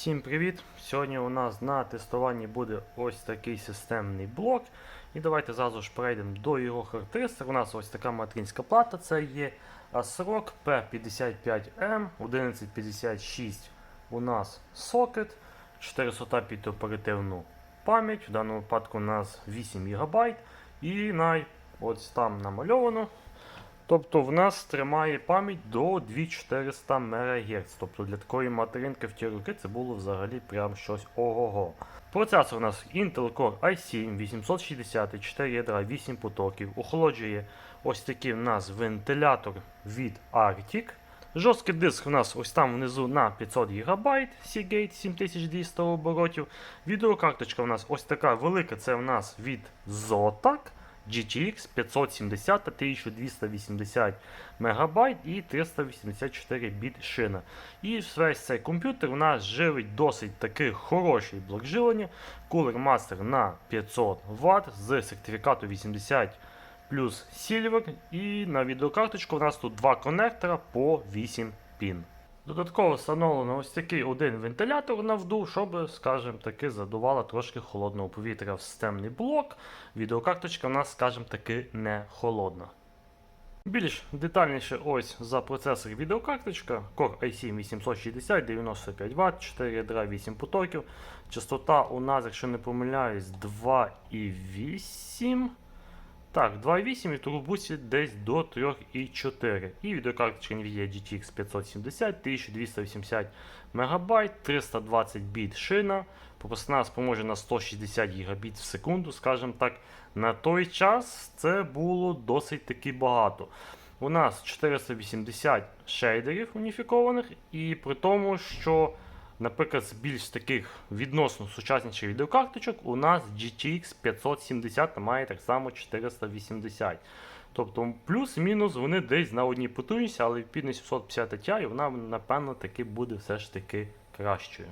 Всім привіт! Сьогодні у нас на тестуванні буде ось такий системний блок. І давайте зразу ж перейдемо до його характеристик. У нас ось така материнська плата, це є ASRock P55M 1156. У нас сокет, 400 під оперативну пам'ять. В даному випадку у нас 8 ГБ. І най, ось там намальовано. Тобто в нас тримає пам'ять до 2400 МГц. Тобто для такої материнки в ті роки це було взагалі прям щось ого-го. Процесор у нас Intel Core i7 860, 4 ядра, 8 потоків. Охолоджує ось такий у нас вентилятор від Arctic. Жорсткий диск у нас ось там внизу на 500 ГБ, Seagate 7200 оборотів. Відеокарточка у нас ось така велика, це у нас від Zotac. GTX 570 та 1280 МБ і 384 біт шина. І весь цей комп'ютер у нас живить досить таки хороший блок живлення. Cooler Master на 500 Вт з сертифікату 80 плюс Silver. І на відеокарточку у нас тут два конектора по 8 пін. Додатково встановлено ось такий один вентилятор на вдув, щоб, скажімо таки, задувало трошки холодного повітря в системний блок. Відеокарточка у нас, скажімо таки, не холодна. Більш детальніше ось за процесор відеокарточка Core i7 860 95 Вт, 4 ядра 8 потоків. Частота у нас, якщо не помиляюсь, 2,8. Так, 2,8 і турбусі десь до 3,4. І відеокарточка NVIDIA GTX 570, 1280 МБ, 320 біт шина. Пропускна споможе на 160 Гбіт в секунду, скажімо так. На той час це було досить таки багато. У нас 480 шейдерів уніфікованих, і при тому, що, наприклад, з більш таких відносно сучасніших відеокарточок, у нас GTX 570 має так само 480. Тобто плюс-мінус вони десь на одній потужності, але відповідно 750 Ti вона, напевно, таки буде все ж таки кращою.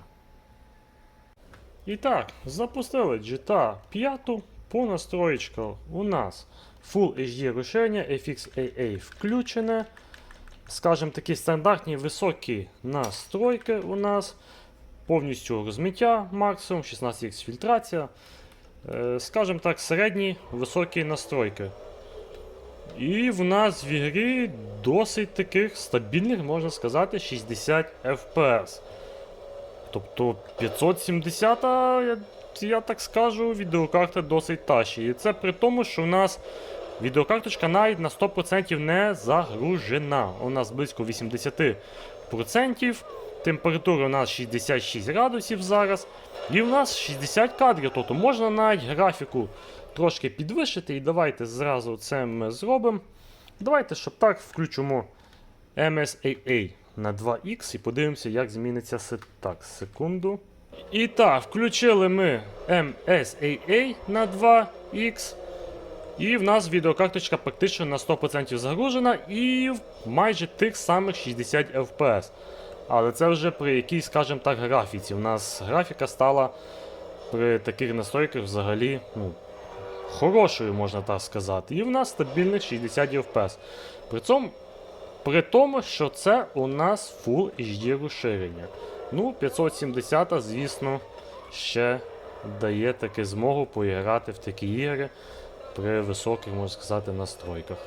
І так, запустили GTA 5 по настроєчках у нас Full HD розширення, FXAA включене. Скажімо такі стандартні високі настройки у нас. Повністю розмиття максимум, 16х фільтрація. Е, Скажімо так, середні високі настройки. І в нас в ігрі досить таких стабільних, можна сказати, 60 FPS. Тобто 570, я, я так скажу, відеокарта досить тащі. І це при тому, що у нас відеокарточка навіть на 100% не загружена. У нас близько 80%. Температура у нас 66 градусів зараз. І в нас 60 кадрів. Тобто можна навіть графіку трошки підвищити. І давайте зразу це ми зробимо. Давайте, щоб так, включимо MSAA на 2X і подивимося, як зміниться сет. Так, секунду. І так, включили ми MSAA на 2X. І в нас відеокарточка практично на 100% загружена і майже тих самих 60 FPS. Але це вже при якійсь, скажімо так, графіці. У нас графіка стала при таких настройках взагалі ну, хорошою, можна так сказати. І в нас стабільних 60 FPS. При цьому при тому, що це у нас Full HD розширення. Ну, 570, звісно, ще дає таки змогу поіграти в такі ігри при високих, можна сказати, настройках.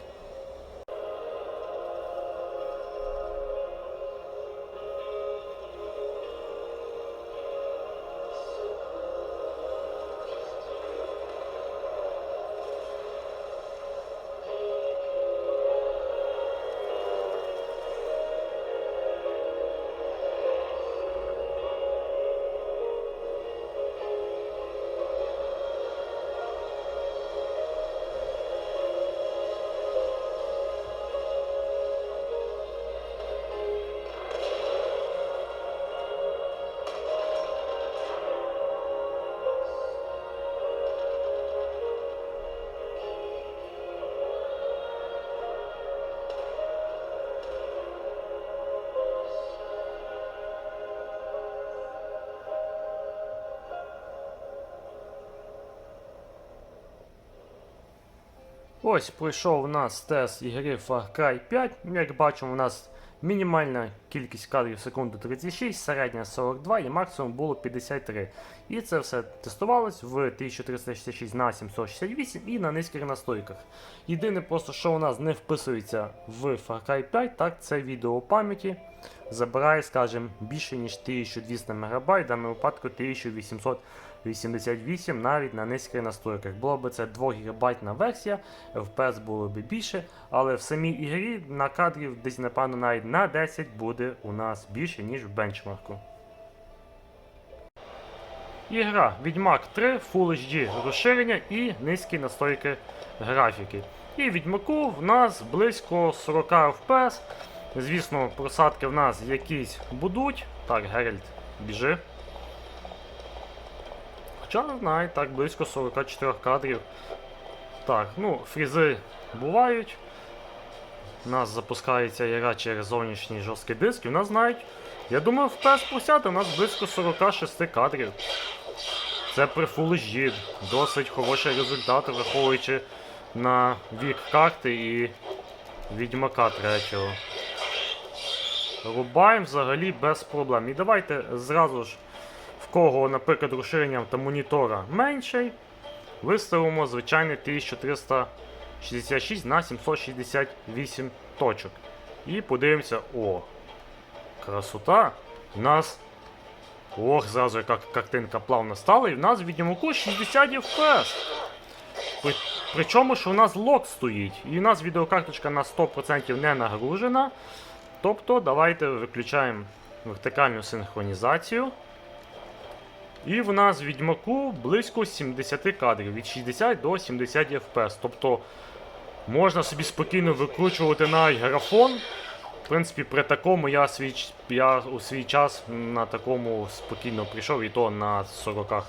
Ось пройшов у нас тест ігри Far Cry 5. Як бачимо, у нас Мінімальна кількість кадрів в секунду 36, середня 42 і максимум було 53. І це все тестувалось в 1366 на 768 і на низьких настройках. Єдине просто, що у нас не вписується в Far Cry 5, так це відео пам'яті. Забирає, скажімо, більше ніж 1200 МБ, в даному випадку 1888 навіть на низьких настройках. Було б це 2 ГБ версія, FPS було б більше, але в самій ігрі на кадрів десь, напевно, навіть на 10 буде у нас більше, ніж в бенчмарку. Ігра Відьмак 3, Full HD розширення і низькі настройки графіки. І Відьмаку в нас близько 40 FPS. Звісно, просадки в нас якісь будуть. Так, Геральт, біжи. Хоча, не знаю, так, близько 44 кадрів. Так, ну, фрізи бувають. У нас запускається ігра через зовнішній жорсткий диск, і в нас знають. Я думаю, FPS просяти у нас близько 46 кадрів. Це при Full HD. Досить хороші результати, враховуючи на вік карти і Відьмака 3. Рубаємо взагалі без проблем. І давайте зразу ж, в кого, наприклад, розширення та монітора менший, виставимо звичайний 1366 на 768 точок. І подивимося, о, красота. У нас. Ох, зразу яка картинка плавно стала, і в нас в відьмаку 60 FPS. При, причому, що у нас лок стоїть, і у нас відеокарточка на 100% не нагружена. Тобто, давайте виключаємо вертикальну синхронізацію. І в нас в відьмаку близько 70 кадрів, від 60 до 70 FPS. Тобто можна собі спокійно викручувати навіть графон. В принципі, при такому я, свій, я у свій час на такому спокійно прийшов і то на 40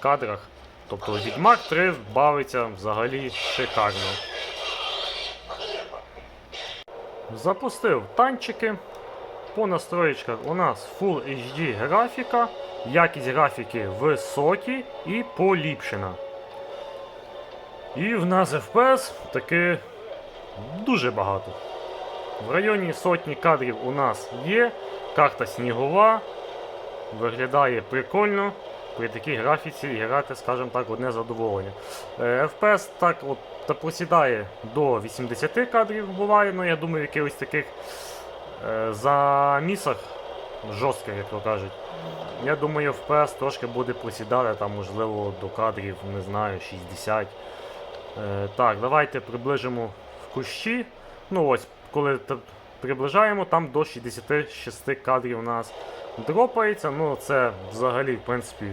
кадрах. Тобто Відьмак 3 бавиться взагалі шикарно. Запустив танчики. По настроєчках у нас Full HD графіка, якість графіки високі і поліпшена. І в нас FPS таки дуже багато. В районі сотні кадрів у нас є. Карта снігова. Виглядає прикольно. При такій графіці грати, скажімо так, одне задоволення. Е, FPS так от та просідає до 80 кадрів буває, ну я думаю, якихось таких е, замісах жорстких, як то кажуть. Я думаю, FPS трошки буде просідати, там, можливо, до кадрів, не знаю, 60. Е, так, давайте приближимо в кущі. Ну ось, коли приближаємо, там до 66 кадрів у нас дропається. Ну, це взагалі, в принципі,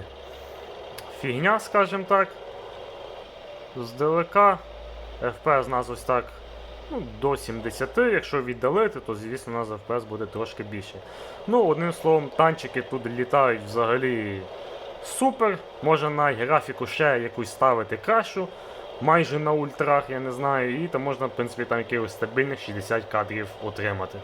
фігня, скажімо так. Здалека FPS у нас ось так ну, до 70. Якщо віддалити, то звісно у нас FPS буде трошки більше. Ну, одним словом, танчики тут літають взагалі супер. Можна на графіку ще якусь ставити кращу. Майже на ультрах, я не знаю, і там можна, в принципі, там якихось стабільних 60 кадрів отримати.